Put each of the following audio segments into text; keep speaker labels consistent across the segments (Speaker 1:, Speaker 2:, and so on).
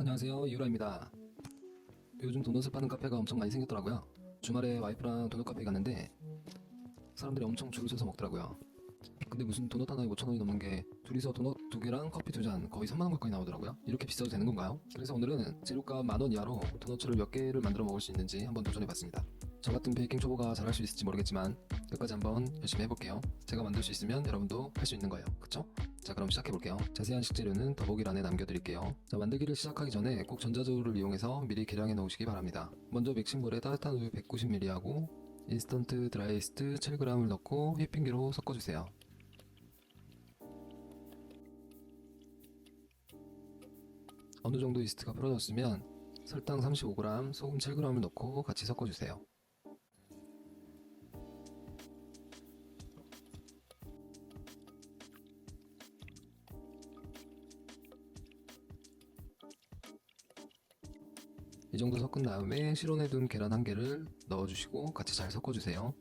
Speaker 1: 안녕하세요. 유라입니다. 요즘 도넛을 파는 카페가 엄청 많이 생겼더라고요. 주말에 와이프랑 도넛 카페에 갔는데 사람들이 엄청 줄을 서서 먹더라고요. 근데 무슨 도넛 하나에 5천원이 넘는 게 둘이서 도넛 두 개랑 커피 두 잔 거의 3만원 가까이 나오더라고요. 이렇게 비싸도 되는 건가요? 그래서 오늘은 재료값 만원 이하로 도넛을 몇 개를 만들어 먹을 수 있는지 한번 도전해봤습니다. 저 같은 베이킹 초보가 잘할 수 있을지 모르겠지만 끝까지 한번 열심히 해볼게요. 제가 만들 수 있으면 여러분도 할 수 있는 거예요. 그쵸? 자 그럼 시작해볼게요. 자세한 식재료는 더보기란에 남겨드릴게요. 자 만들기를 시작하기 전에 꼭 전자저울을 이용해서 미리 계량해 놓으시기 바랍니다. 먼저 믹싱볼에 따뜻한 우유 190ml 하고 인스턴트 드라이스트 7g을 넣고 휘핑기로 섞어주세요. 어느 정도 이스트가 풀어졌으면 설탕 35g, 소금 7g을 넣고 같이 섞어주세요 정도 섞은 다음에 실온해둔 계란 한 개를 넣어주시고 같이 잘 섞어주세요.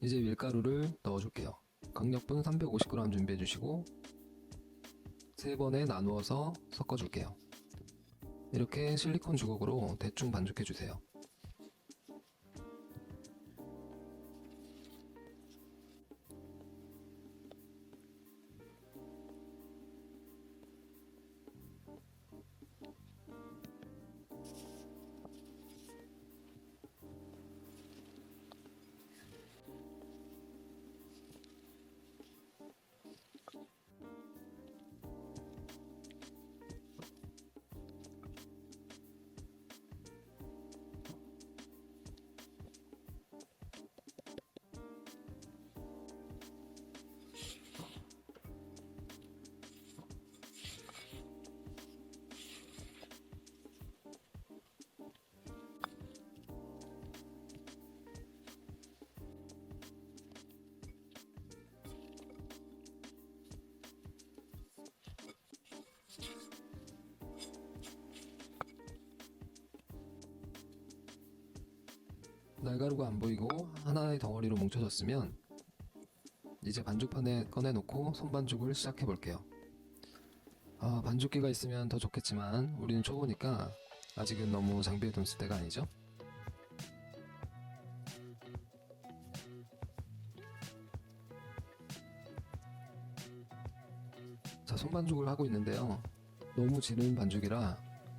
Speaker 1: 이제 밀가루를 넣어줄게요. 강력분 350g 준비해주시고 세 번에 나누어서 섞어줄게요. 이렇게 실리콘 주걱으로 대충 반죽해주세요. 날가루가 안 보이고 하나의 덩어리로 뭉쳐졌으면 이제 반죽판에 꺼내놓고 손반죽을 시작해 볼게요. 아, 반죽기가 있으면 더 좋겠지만 우리는 초보니까 아직은 너무 쓸 때가 아니죠? 자, 손반죽을 하고 있는데요. 너무 지는 반죽이라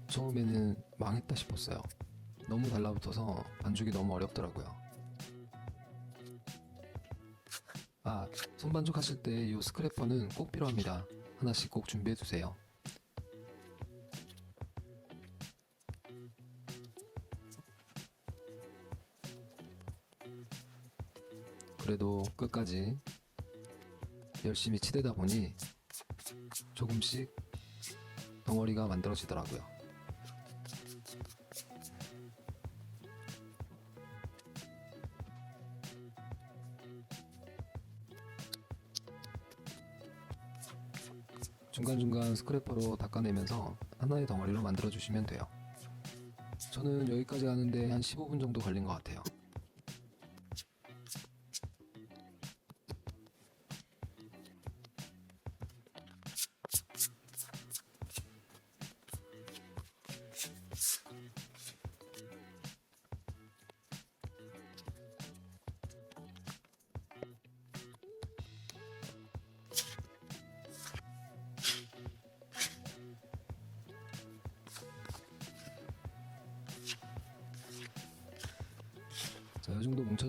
Speaker 1: 처음에는 망했다 싶었어요. 너무 달라붙어서 반죽이 너무 어렵더라고요. 아, 손반죽 하실 때 이 스크래퍼는 꼭 필요합니다. 하나씩 꼭 준비해 두세요. 그래도 끝까지 열심히 치대다 보니 조금씩 덩어리가 만들어지더라고요. 중간중간 스크래퍼로 닦아내면서 하나의 덩어리로 만들어주시면 돼요. 저는 여기까지 하는데 한 15분 정도 걸린 것 같아요.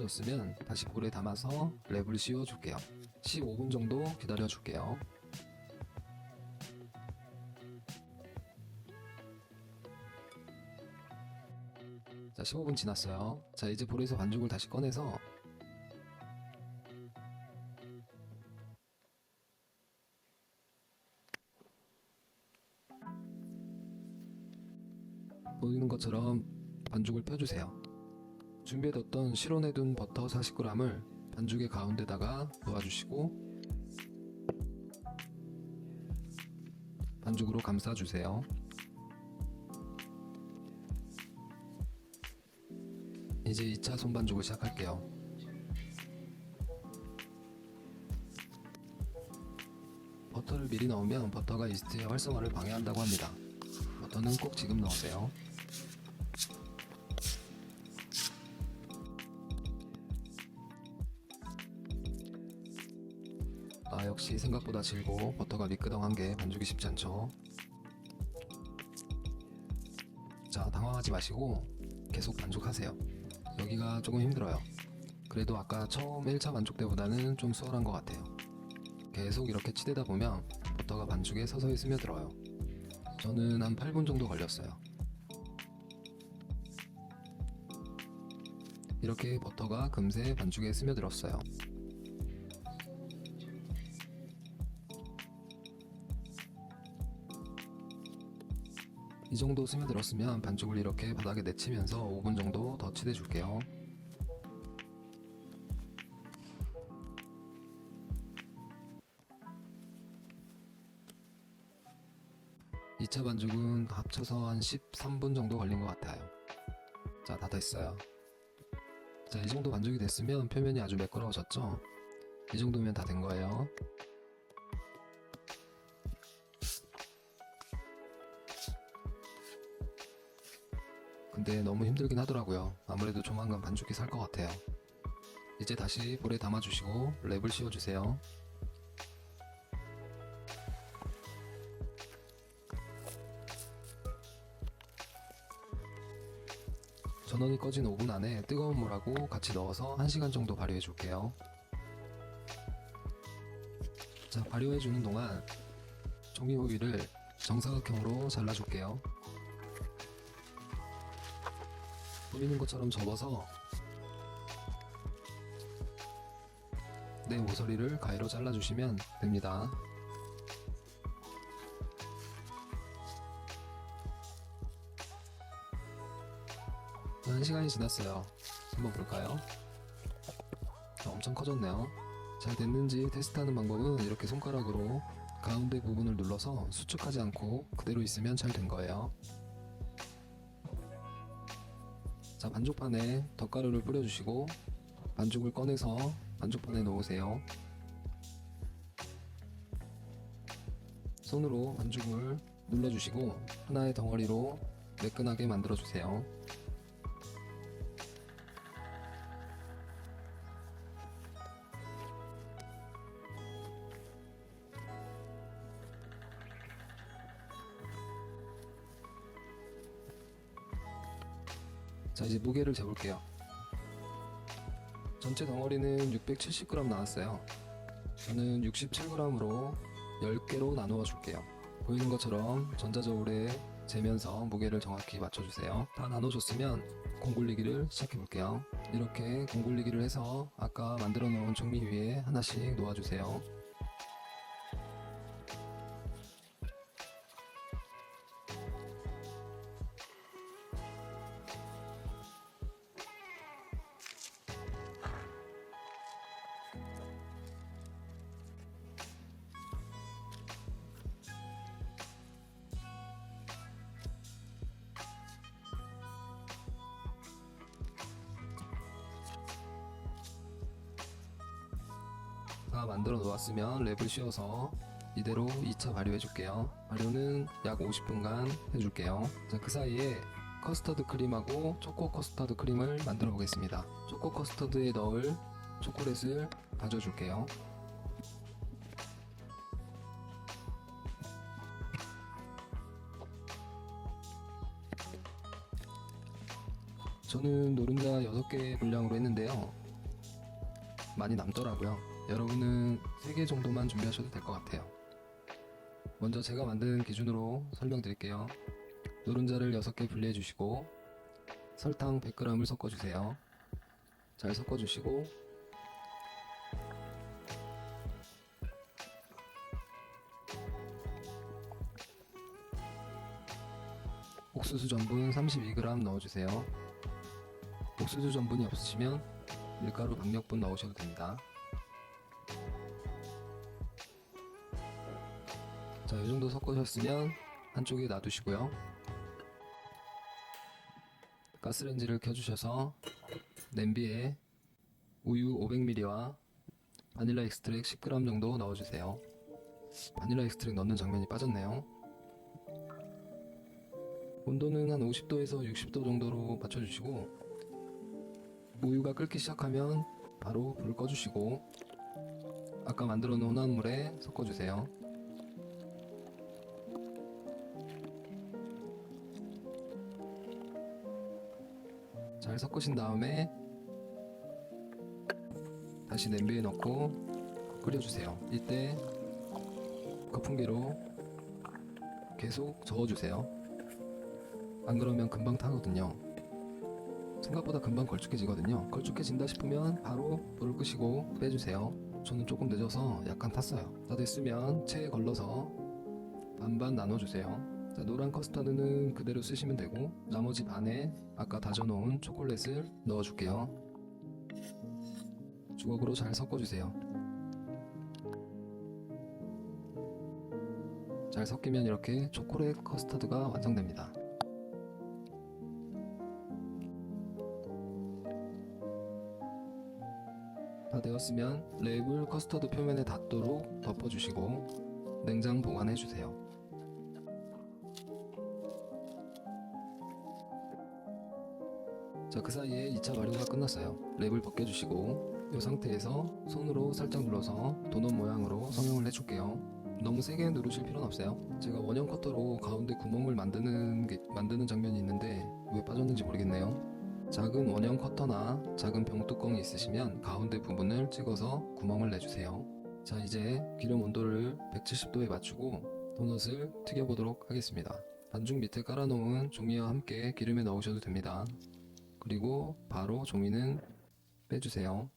Speaker 1: 뭉쳐졌으면 다시 볼에 담아서 랩을 씌워줄게요. 15분 정도 기다려줄게요. 자, 15분 지났어요. 자, 이제 볼에서 반죽을 다시 꺼내서 보이는 것처럼 반죽을 펴주세요. 준비해뒀던 실온해둔 버터 40g을 반죽의 가운데다가 놓아주시고 반죽으로 감싸주세요. 이제 2차 손반죽을 시작할게요. 버터를 미리 넣으면 버터가 이스트의 활성화를 방해한다고 합니다. 버터는 꼭 지금 넣으세요. 역시 생각보다 질고 버터가 미끄덩한 게 반죽이 쉽지 않죠. 자 당황하지 마시고 계속 반죽하세요. 여기가 조금 힘들어요. 그래도 아까 처음 1차 반죽 때보다는 좀 수월한 것 같아요. 계속 이렇게 치대다 보면 버터가 반죽에 서서히 스며들어요. 저는 한 8분 정도 걸렸어요. 이렇게 버터가 금세 반죽에 스며들었어요. 이 정도 스며들었으면 반죽을 이렇게 바닥에 내치면서 5분 정도 더 치대 줄게요. 이차 반죽은 합쳐서 한 13분 정도 걸린 것 같아요. 자, 다 됐어요. 자, 이 정도 반죽이 됐으면 표면이 아주 매끄러워졌죠? 이 정도면 다 된 거예요. 근데 너무 힘들긴 하더라고요. 아무래도 조만간 반죽이 살것 같아요. 이제 다시 볼에 담아주시고 랩을 씌워주세요. 전원이 꺼진 5분 안에 뜨거운 물하고 같이 넣어서 1시간 정도 발효해 줄게요. 자, 발효해 주는 동안 종이호일을 정사각형으로 잘라 줄게요. 보이는 것처럼 접어서 내 모서리를 가위로 잘라주시면 됩니다. 한 시간이 지났어요. 한번 볼까요? 아, 엄청 커졌네요. 잘 됐는지 테스트하는 방법은 이렇게 손가락으로 가운데 부분을 눌러서 수축하지 않고 그대로 있으면 잘 된 거예요. 자, 반죽판에 덧가루를 뿌려주시고 반죽을 꺼내서 반죽판에 놓으세요. 손으로 반죽을 눌러주시고 하나의 덩어리로 매끈하게 만들어주세요. 이제 무게를 재볼게요. 전체 덩어리는 670g 나왔어요. 저는 67g으로 10개로 나누어 줄게요. 보이는 것처럼 전자저울에 재면서 무게를 정확히 맞춰주세요. 다 나눠줬으면 공굴리기를 시작해 볼게요. 이렇게 공굴리기를 해서 아까 만들어 놓은 종이 위에 하나씩 놓아주세요 다 만들어 놓았으면 랩을 씌워서 이대로 2차 발효해 줄게요. 발효는 약 50분간 해줄게요. 자, 그 사이에 커스터드 크림하고 초코 커스터드 크림을 만들어 보겠습니다. 초코 커스터드에 넣을 초콜릿을 다져 줄게요. 저는 노른자 6개 분량으로 했는데요. 많이 남더라고요. 여러분은 3개 정도만 준비하셔도 될 것 같아요. 먼저 제가 만든 기준으로 설명드릴게요. 노른자를 6개 분리해 주시고 설탕 100g을 섞어 주세요. 잘 섞어 주시고 옥수수 전분 32g 넣어 주세요. 옥수수 전분이 없으시면 밀가루 박력분 넣으셔도 됩니다. 자, 이 정도 섞으셨으면 한쪽에 놔두시고요. 가스레인지를 켜주셔서 냄비에 우유 500ml와 바닐라 익스트랙 10g 정도 넣어주세요. 바닐라 익스트랙 넣는 장면이 빠졌네요. 온도는 한 50도에서 60도 정도로 맞춰주시고 우유가 끓기 시작하면 바로 불을 꺼주시고 아까 만들어 놓은 혼합물에 섞어주세요. 잘 섞으신 다음에 다시 냄비에 넣고 끓여주세요. 이때 거품기로 계속 저어주세요. 안 그러면 금방 타거든요. 생각보다 금방 걸쭉해지거든요. 걸쭉해진다 싶으면 바로 불을 끄시고 빼주세요. 저는 조금 늦어서 약간 탔어요. 다 됐으면 체에 걸러서 반반 나눠주세요. 자, 노란 커스터드는 그대로 쓰시면 되고 나머지 반에 아까 다져놓은 초콜릿을 넣어줄게요. 주걱으로 잘 섞어주세요. 잘 섞이면 이렇게 초콜릿 커스터드가 완성됩니다. 다 되었으면 랩을 커스터드 표면에 닿도록 덮어주시고 냉장 보관해주세요. 자, 그 사이에 2차 발효가 끝났어요. 랩을 벗겨주시고 이 상태에서 손으로 살짝 눌러서 도넛 모양으로 성형을 해줄게요. 너무 세게 누르실 필요는 없어요. 제가 원형 커터로 가운데 구멍을 만드는 게, 만드는 장면이 있는데 왜 빠졌는지 모르겠네요. 작은 원형 커터나 작은 병뚜껑이 있으시면 가운데 부분을 찍어서 구멍을 내주세요. 자, 이제 기름 온도를 170도에 맞추고 도넛을 튀겨보도록 하겠습니다. 반죽 밑에 깔아놓은 종이와 함께 기름에 넣으셔도 됩니다. 그리고 바로 종이는 빼주세요.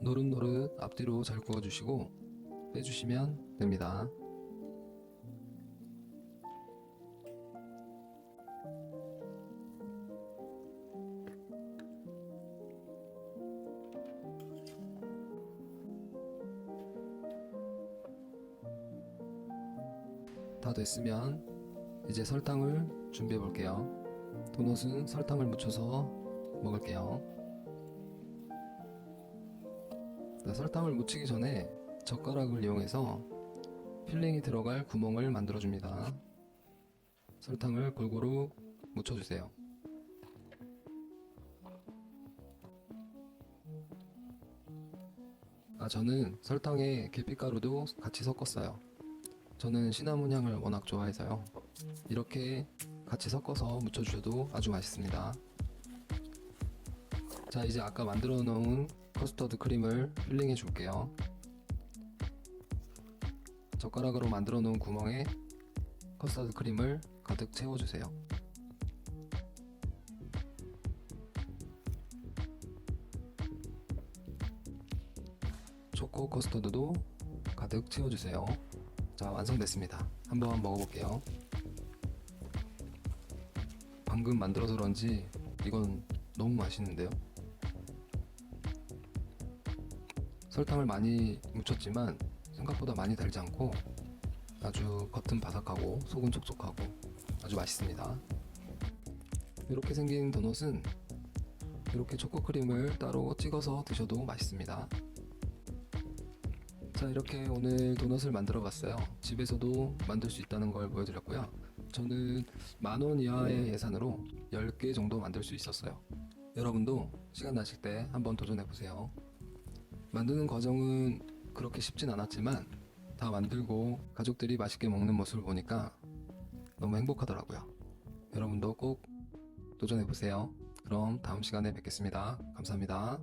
Speaker 1: 노릇노릇 앞뒤로 잘 구워주시고 빼주시면 됩니다. 됐으면 이제 설탕을 준비해 볼게요. 도넛은 설탕을 묻혀서 먹을게요. 자, 설탕을 묻히기 전에 젓가락을 이용해서 필링이 들어갈 구멍을 만들어 줍니다. 설탕을 골고루 묻혀주세요. 아, 저는 설탕에 계피가루도 같이 섞었어요. 저는 시나몬 향을 워낙 좋아해서요. 이렇게 같이 섞어서 묻혀주셔도 아주 맛있습니다. 자, 이제 아까 만들어 놓은 커스터드 크림을 필링해 줄게요. 젓가락으로 만들어 놓은 구멍에 커스터드 크림을 가득 채워주세요. 초코 커스터드도 가득 채워주세요. 자, 완성됐습니다. 한번 먹어볼게요. 방금 만들어서 그런지 이건 너무 맛있는데요. 설탕을 많이 묻혔지만 생각보다 많이 달지 않고 아주 겉은 바삭하고 속은 촉촉하고 아주 맛있습니다. 이렇게 생긴 도넛은 이렇게 초코크림을 따로 찍어서 드셔도 맛있습니다. 자 이렇게 오늘 도넛을 만들어 봤어요. 집에서도 만들 수 있다는 걸 보여드렸고요. 저는 만 원 이하의 예산으로 10개 정도 만들 수 있었어요. 여러분도 시간 나실 때 한번 도전해 보세요. 만드는 과정은 그렇게 쉽진 않았지만 다 만들고 가족들이 맛있게 먹는 모습을 보니까 너무 행복하더라고요. 여러분도 꼭 도전해 보세요. 그럼 다음 시간에 뵙겠습니다. 감사합니다.